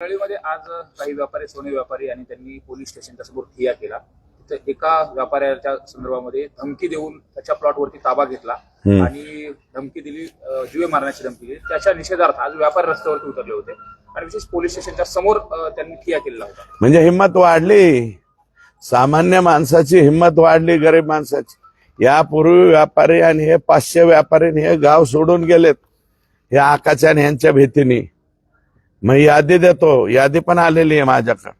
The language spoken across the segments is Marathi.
परळीमध्ये आज काही व्यापारी सोने व्यापारी आणि त्यांनी पोलीस स्टेशनच्या समोर ठिय्या केला. तिथे एका व्यापाऱ्याच्या संदर्भामध्ये धमकी देऊन त्याच्या प्लॉटवरती ताबा घेतला. आणि धमकी दिली जीवे मारण्याची धमकी दिली. त्याच्या निषेधार्थ आज व्यापारी रस्त्यावरती उतरले होते आणि विशेष पोलीस स्टेशनच्या समोर त्यांनी ठिय्या केलेला होता. म्हणजे हिंमत वाढली. सामान्य माणसाची हिंमत वाढली गरीब माणसाची. यापूर्वी व्यापारी आणि हे पाचशे व्यापारी हे गाव सोडून गेलेत हे आकाच्या आणि ह्यांच्या भीतीने. मग यादी देतो. यादी पण आलेली आहे माझ्याकडे.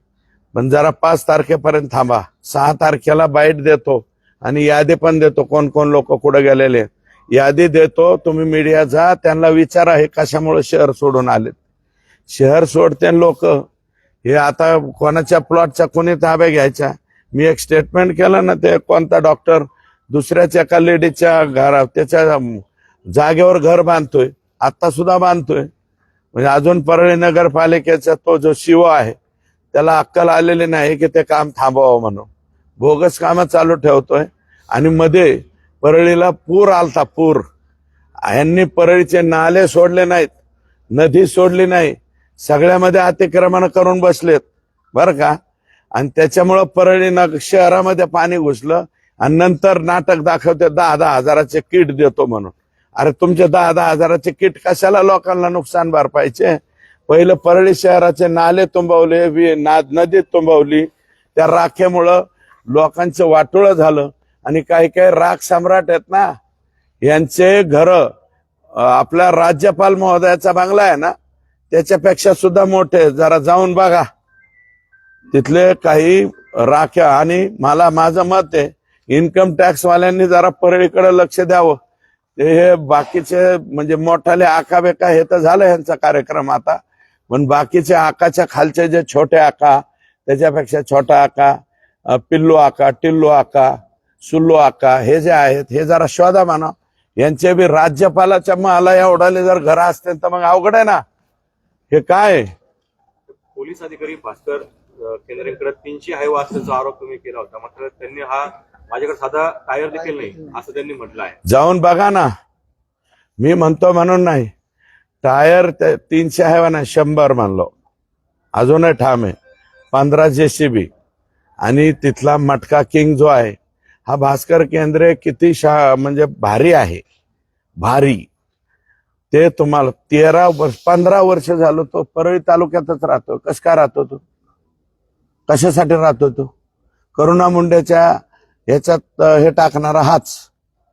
पण जरा पाच तारखेपर्यंत थांबा. सहा तारखेला बाईट देतो आणि यादी पण देतो. कोण कोण लोक कुठं गेलेले यादी देतो. तुम्ही मीडिया जा. त्यांना विचारा हे कशामुळे शहर सोडून आले शहर सोडते लोक. हे आता कोणाच्या प्लॉटच्या कोणी ताब्या घ्यायच्या? मी एक स्टेटमेंट केलं ना ते कोणता डॉक्टर दुसऱ्याच्या एका लेडीच्या घरा त्याच्या जागेवर घर बांधतोय. आता सुद्धा बांधतोय. म्हणजे अजून परळी नगरपालिकेचा तो जो शिव आहे त्याला अक्कल आलेली नाही की ते काम थांबवावं म्हणून. बोगस कामं चालू ठेवतोय आणि मध्ये परळीला पूर आलता पूर. यांनी परळीचे नाले सोडले नाहीत नदी सोडली नाही सगळ्यामध्ये अतिक्रमण करून बसलेत बरं का? आणि त्याच्यामुळं परळी नग शहरामध्ये पाणी घुसलं आणि नंतर नाटक दाखवते दहा दहा हजाराचे किट देतो म्हणून. अरे तुमचे दहा दहा हजाराचे किट कशाला लोकांना नुकसान भरपायचे? पहिलं परळी शहराचे नाले तुंबवले वि- नदी तुंबवली. त्या राखेमुळं लोकांचं वाटोळं झालं. आणि काही काही राख सम्राट आहेत ना यांचे घर आपल्या राज्यपाल महोदयाचा बंगला आहे ना त्याच्यापेक्षा सुद्धा मोठे जरा जाऊन बघा. तिथले काही राख्या आणि मला माझं मत आहे इन्कम टॅक्सवाल्यांनी जरा परळीकडे लक्ष द्यावं. हे बाकीचे म्हणजे मोठाले आका बेका हे तर झालं यांचा कार्यक्रम आता. पण बाकीचे आकाच्या खालचे जे छोटे आका त्याच्यापेक्षा छोटा आका पिल्लू आका टिल्लू आका सुल्लू आका हे जे आहेत हे जरा शोधा माना यांचे बी राज्यपालाच्या मला एवढाले जर घर असतील तर मग अवघड आहे ना. हे काय? पोलीस अधिकारी भास्कर केंद्रेकडे तीनशे हायवा असल्याचा आरोप तुम्ही केला होता. मात्र त्यांनी हा माझ्याकडे साधा टायर देखील नाही असं त्यांनी म्हटलं आहे. जाऊन बघा ना. मी म्हणतो म्हणून नाही. टायर तीनशे आहे ना शंभर म्हणलो. अजूनही ठाम आहे. पंधरा जेसीबी. आणि तिथला मटका किंग जो आहे हा भास्कर केंद्रे किती शा म्हणजे भारी आहे. भारी. ते तुम्हाला तेरा वर्ष पंधरा वर्ष झालो तो परळी तालुक्यातच राहतो. कस काय राहतो तो? कशासाठी राहतो तो? करुणा मुंडेच्या ह्याच्यात हे टाकणारा हाच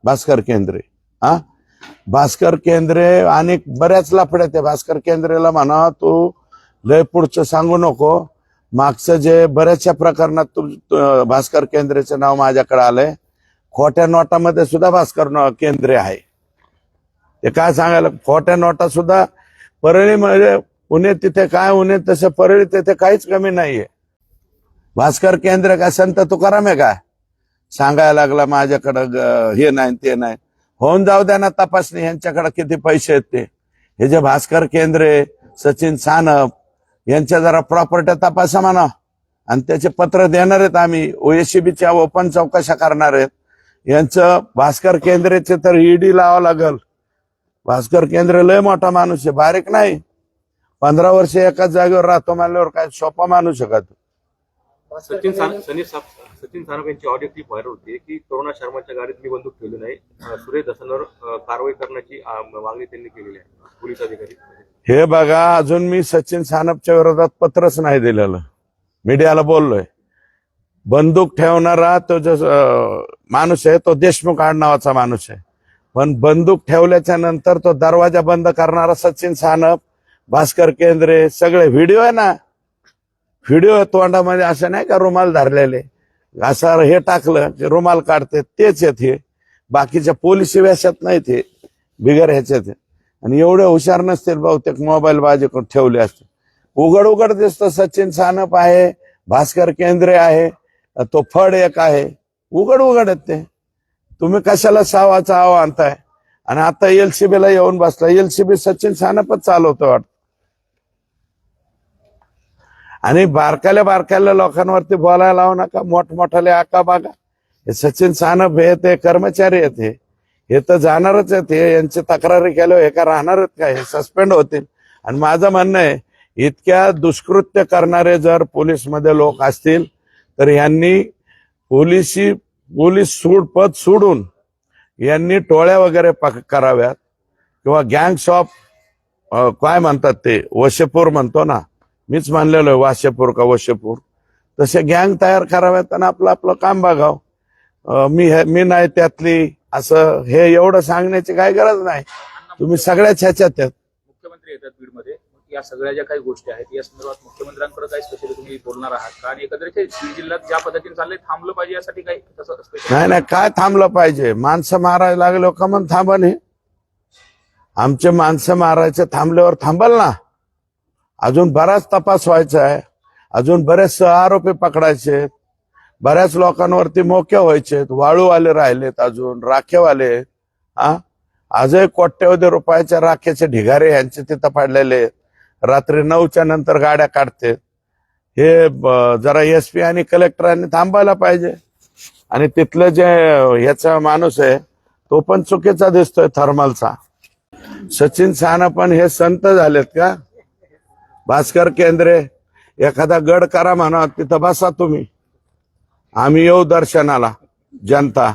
भास्कर केंद्रे. हा? भास्कर केंद्रे आणि बऱ्याच लफड्यात आहे भास्कर केंद्रेला म्हणा तू लय पुढचं सांगू नको. मागचं जे बऱ्याचशा प्रकरणात तू भास्कर केंद्रेचं नाव माझ्याकडे आलंय. खोट्या नोटामध्ये सुद्धा भास्कर केंद्रे आहे. ते काय सांगायला? खोट्या नोटा सुद्धा परळीमध्ये म्हणजे पुणे तिथे काय उन्हे तसं परळी तिथे काहीच कमी नाहीये. भास्कर केंद्र काय संत तुकाराम आहे काय सांगायला लागला माझ्याकडं हे नाही ते नाही. होऊन जाऊ द्या ना तपासणी यांच्याकडे किती पैसे आहेत ते. हे जे भास्कर केंद्रे सचिन सानप यांच्या जरा प्रॉपर्ट्या तपासा म्हणा. आणि त्याचे पत्र देणार आहेत आम्ही. ओएसीबीच्या ओपन चौकशा करणार आहेत. यांचं भास्कर केंद्रेचे तर ईडी लावावं लागल. भास्कर केंद्र लय मोठा माणूस आहे बारीक नाही. पंधरा वर्ष एकाच जागेवर राहतो म्हणल्यावर काय सोपा माणूस आहे का तू? सचिन सान- साप- सचिन सानप यांची ऑडिओ क्लिप व्हायरल होती. की करुणा शर्माच्या गाडीत मी बंदूक ठेवली नाही. सुरेश दसांवर अ, कारवाई करण्याची मागणी त्यांनी केलेली आहे. पोलीस अधिकारी. हे बघा अजून मी सचिन सानपच्या विरोधात पत्रच नाही दिलेलं. मीडियाला बोललोय. बंदूक ठेवणारा तो जो माणूस आहे तो देशमुख आडनावाचा माणूस आहे. पण बंदूक ठेवल्याच्या नंतर तो दरवाजा बंद करणारा सचिन सानप भास्कर केंद्रे सगळे व्हिडिओ आहे ना व्हिडिओ तोंडामध्ये असं नाही का रुमाल धरलेले? असं हे टाकलं की रुमाल काढते तेच येत हे. बाकीच्या पोलीस व्यासात नाहीत हे. बिगर ह्याच्यात आणि एवढे हुशार नसतील बहुतेक मोबाईल बाजूकडे ठेवले असते. उघड उघड दिसतं सचिन सानप आहे भास्कर केंद्रे आहे तो फड एक आहे. उघड उघड आहेत ते. तुम्ही कशाला सावाचा आव आणताय? आणि आता एल सी बीला येऊन बसला. एलसीबी सचिन सानपच चालवतो वाटतं. आणि बारकाल्या बारकाल्या लोकांवरती बोलायला लावू नका. मोठमोठाले आका बागा. हे सचिन सानप हे ते कर्मचारी आहेत हे. हे तर जाणारच आहेत. हे यांची तक्रारी केल्यावर हे का राहणार आहेत का हे सस्पेंड होतील. आणि माझं म्हणणं आहे इतक्या दुष्कृत्य करणारे जर पोलीसमध्ये लोक असतील तर यांनी पोलिसी पोलीस सूड पद सोडून यांनी टोळ्या वगैरे पक- कराव्यात. किंवा गँग शॉप काय म्हणतात ते? वशेपूर म्हणतो ना. मीच मानलेलो आहे वाशेपूर का वशेपूर तसे गँग तयार कराव्यात आणि आपलं आपलं काम बघावं. मी हे मी नाही त्यातली असं हे एवढं सांगण्याची काय गरज नाही. तुम्ही सगळ्याच ह्याच्यात आहेत. मुख्यमंत्री येतात बीडमध्ये. या सगळ्या ज्या काही गोष्टी आहेत या संदर्भात मुख्यमंत्र्यांकडे काही स्पेशली तुम्ही बोलणार आहात का? आणि एकंदरीत बीड जिल्ह्यात ज्या पद्धतीने चाललंय थांबलं पाहिजे यासाठी काही तसं नाही नाही काय थांबलं पाहिजे? माणसं मारायला लागलो का मग थांबा नाही आमचे माणसं मारायचे थांबल्यावर थांबल ना. अजून बराच तपास व्हायचा आहे. अजून बरेच आरोपी पकडायचे बऱ्याच लोकांवरती मोके व्हायचे वाळूवाले राहिलेत अजून राखेवाले हा? आजही कोट्यवधी रुपयाच्या राखेचे ढिगारे यांचे तिथं पडलेले आहेत. रात्री नऊच्या नंतर गाड्या काढते हे जरा एस पी आणि कलेक्टरांनी थांबायला पाहिजे. आणि तिथलं जे ह्याचा माणूस आहे तो पण चुकीचा दिसतोय थर्मलचा. सचिन साना पण हे संत झालेत का? भास्कर केंद्रे एखादा गड करा म्हणा तिथं बसा तुम्ही. आम्ही येऊ दर्शनाला जनता.